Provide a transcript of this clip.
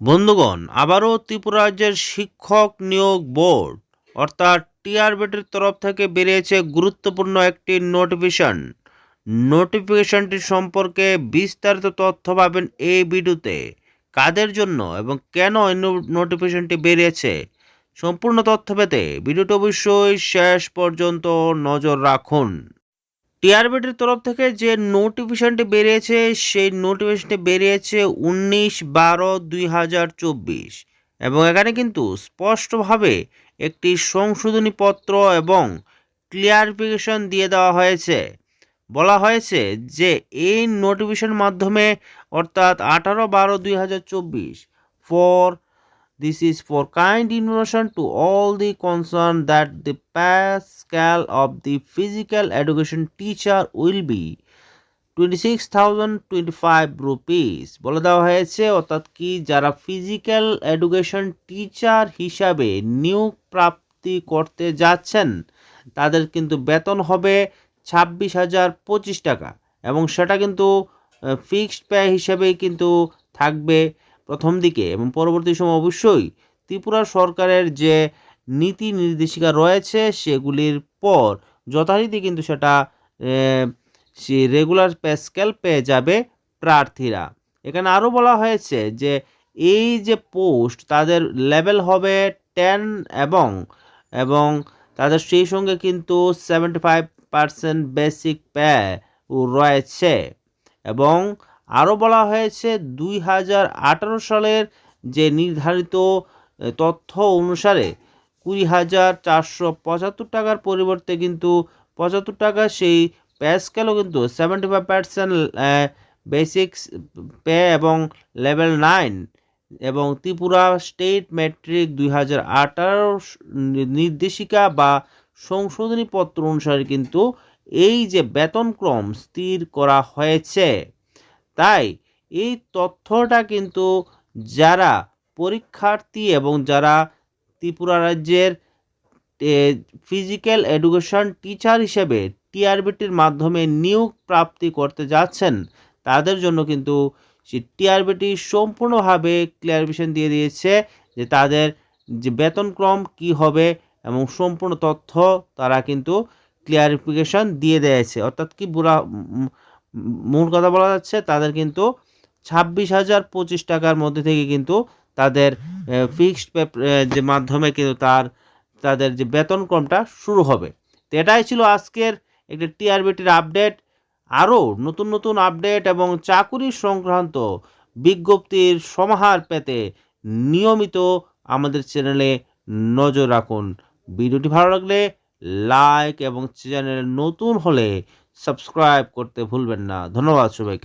বন্ধুগণ, আবারও ত্রিপুরা রাজ্যের শিক্ষক নিয়োগ বোর্ড, অর্থাৎ টিআরবিটির তরফ থেকে বেরিয়েছে গুরুত্বপূর্ণ একটি নোটিফিকেশন। নোটিফিকেশনটি সম্পর্কে বিস্তারিত তথ্য পাবেন এই ভিডিওতে। কাদের জন্য এবং কেন এই নোটিফিকেশনটি বেরিয়েছে? সম্পূর্ণ তথ্য পেতে ভিডিওটি অবশ্যই শেষ পর্যন্ত নজর রাখুন। টিআরবিটির তরফ থেকে যে নোটিফিকেশনটি বেরিয়েছে, সেই নোটিফিকেশনটি বেরিয়েছে উনিশ বারো দুই হাজার চব্বিশ। এবং এখানে কিন্তু স্পষ্টভাবে একটি সংশোধনী পত্র এবং ক্লিয়ারিফিকেশন দিয়ে দেওয়া হয়েছে। বলা হয়েছে যে এই নোটিফিকেশন মাধ্যমে অর্থাৎ আঠারো বারো দুই হাজার চব্বিশ, for This is for kind information to all the concerned that the pay scale of the physical education teacher will be twenty six thousand twenty five rupees বলে দেওয়া হয়েছে, অর্থাৎ কি যারা ফিজিক্যাল এডুকেশন টিচার হিসাবে নিয়োগ প্রাপ্তি করতে যাচ্ছেন, তাদের কিন্তু বেতন হবে ছাব্বিশ হাজার পঁচিশ টাকা এবং সেটা কিন্তু ফিক্সড পে হিসেবেই কিন্তু থাকবে প্রথম দিকে এবং পরবর্তী সময় অবশ্যই ত্রিপুরা সরকারের যে নীতি নির্দেশিকা রয়েছে সেগুলির পর যথারীতি কিন্তু সেটা সে রেগুলার পে স্কেল পেয়ে যাবে প্রার্থীরা। এখানে আরও বলা হয়েছে যে এই যে পোস্ট তাদের লেভেল হবে টেন এবং এবং তাদের সেই সঙ্গে কিন্তু seventy five percent basic pay রয়েছে এবং আরও বলা হয়েছে দুই হাজার আঠারো সালের যে নির্ধারিত তথ্য অনুসারে কুড়ি হাজার চারশো পঁচাত্তর টাকার পরিবর্তে কিন্তু পঁচাত্তর টাকা, সেই পে স্কেলও কিন্তু seventy five percent basic pay এবং লেভেল নাইন এবং ত্রিপুরা স্টেট ম্যাট্রিক দুই হাজার আঠারো নির্দেশিকা বা সংশোধনী পত্র অনুসারে কিন্তু এই যে বেতনক্রম স্থির করা হয়েছে। তাই এই তথ্যটা কিন্তু যারা পরীক্ষার্থী এবং যারা ত্রিপুরা রাজ্যের ফিজিক্যাল এডুকেশন টিচার হিসেবে টিআরবিটির মাধ্যমে নিয়োগ প্রাপ্তি করতে যাচ্ছেন, তাদের জন্য কিন্তু টিআরবিটি সম্পূর্ণভাবে ক্লিয়ারিফিকেশন দিয়ে দিয়েছে যে তাদের যে বেতনক্রম কি হবে এবং সম্পূর্ণ তথ্য তারা কিন্তু ক্লিয়ারিফিকেশন দিয়ে দিয়েছে। অর্থাৎ কি বুড়া মূল কথা বলা যাচ্ছে তাদের কিন্তু ছাব্বিশ হাজার পঁচিশ টাকার মধ্যে থেকে কিন্তু তাদের ফিক্সড যে মাধ্যমে কিন্তু তার, তাদের যে বেতনক্রমটা শুরু হবে। তো এটাই ছিল আজকের একটি টিআরবিটির আপডেট আরও নতুন নতুন আপডেট এবং চাকুরি সংক্রান্ত বিজ্ঞপ্তির সমাহার পেতে নিয়মিত আমাদের চ্যানেলে নজর রাখুন। ভিডিওটি ভালো লাগলে লাইক এবং চ্যানেলে নতুন হলে সাবস্ক্রাইব করতে ভুলবেন না ধন্যবাদ সবাইকে